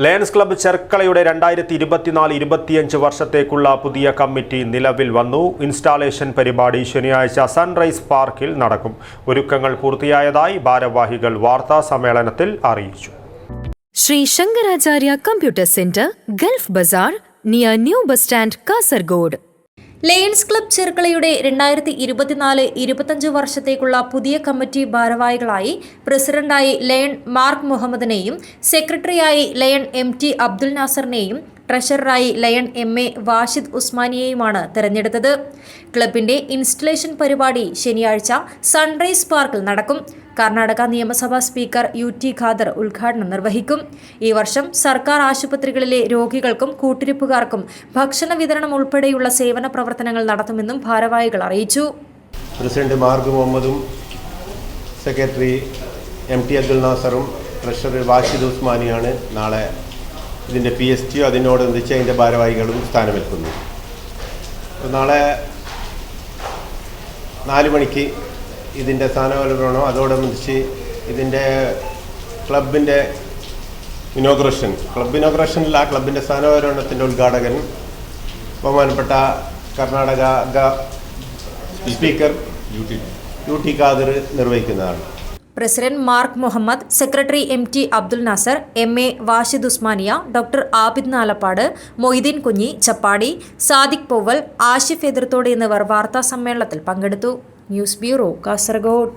Lions club ചെർക്കളയുടെ രണ്ടായിരത്തി ഇരുപത്തിനാല് ഇരുപത്തിയഞ്ച് വർഷത്തേക്കുള്ള പുതിയ കമ്മിറ്റി നിലവിൽ വന്നു. ഇൻസ്റ്റാളേഷൻ പരിപാടി ശനിയാഴ്ച സൺറൈസ് പാർക്കിൽ നടക്കും. ഒരുക്കങ്ങൾ പൂർത്തിയായതായി ഭാരവാഹികൾ വാർത്താ സമ്മേളനത്തിൽ അറിയിച്ചു. Shri Shankaracharya computer centre Gulf Bazar near new bus stand Kasaragod Lions club ചെർക്കളയുടെ രണ്ടായിരത്തി ഇരുപത്തിനാല് ഇരുപത്തഞ്ച് വർഷത്തേക്കുള്ള പുതിയ കമ്മിറ്റി ഭാരവാഹികളായി പ്രസിഡന്റായി ലയൺ മാർക്ക് മുഹമ്മദിനെയും സെക്രട്ടറിയായി ലയൺ എം ടി അബ്ദുൽ നാസറിനെയും ട്രഷററായി ലയൺ എം എ വാഷിദ് ഉസ്മാനിയെയുമാണ് തെരഞ്ഞെടുത്തത്. ക്ലബിന്റെ ഇൻസ്റ്റലേഷൻ പരിപാടി ശനിയാഴ്ച സൺറൈസ് പാർക്കിൽ നടക്കും. കർണാടക നിയമസഭാ സ്പീക്കർ യു ടി ഖാദർ ഉദ്ഘാടനം നിർവഹിക്കും. ഈ വർഷം സർക്കാർ ആശുപത്രികളിലെ രോഗികൾക്കും കൂട്ടിരിപ്പുകാർക്കും ഭക്ഷണ വിതരണം ഉൾപ്പെടെയുള്ള സേവന പ്രവർത്തനങ്ങൾ നടത്തുമെന്നും ഭാരവാഹികൾ അറിയിച്ചു. പ്രസിഡന്റ് മാർഗ് മുഹമ്മദും സെക്രട്ടറി എം ടി അബ്ദുൽ നാസറും ട്രഷറർ വാഷിദ് ഉസ്മാനിയാണ് നാളെ ഇതിന്റെ പി എസ് ടിയോ അതിനോടനുബന്ധിച്ച് അതിന്റെ ഭാരവാഹികളും സ്ഥാനമേൽക്കുന്നു. നാളെ നാല് മണിക്ക് ഇതിന്റെ സ്ഥാനാവലോകനോ അതോടനുബന്ധിച്ച് ഇതിന്റെ ക്ലബിന്റെ ഇനോഗ്രേഷൻ. ക്ലബ് ഇനോഗ്രേഷനിൽ ആ ക്ലബിന്റെ സ്ഥാനാവലോകനത്തിന്റെ ഉദ്ഘാടകൻ ബഹുമാനപ്പെട്ട കർണാടക ഗ- speaker U T Khader നിർവഹിക്കുന്നതാണ്. President Mark Muhammad secretary M T Abdul Nasar M A Washid Usmani doctor Abid Nalappad Moideen Kunhi Chappadi Sadiq പോവൽ Ashif Ethirthode എന്നിവർ വാർത്താ സമ്മേളനത്തിൽ പങ്കെടുത്തു. News bureau Kasaragod.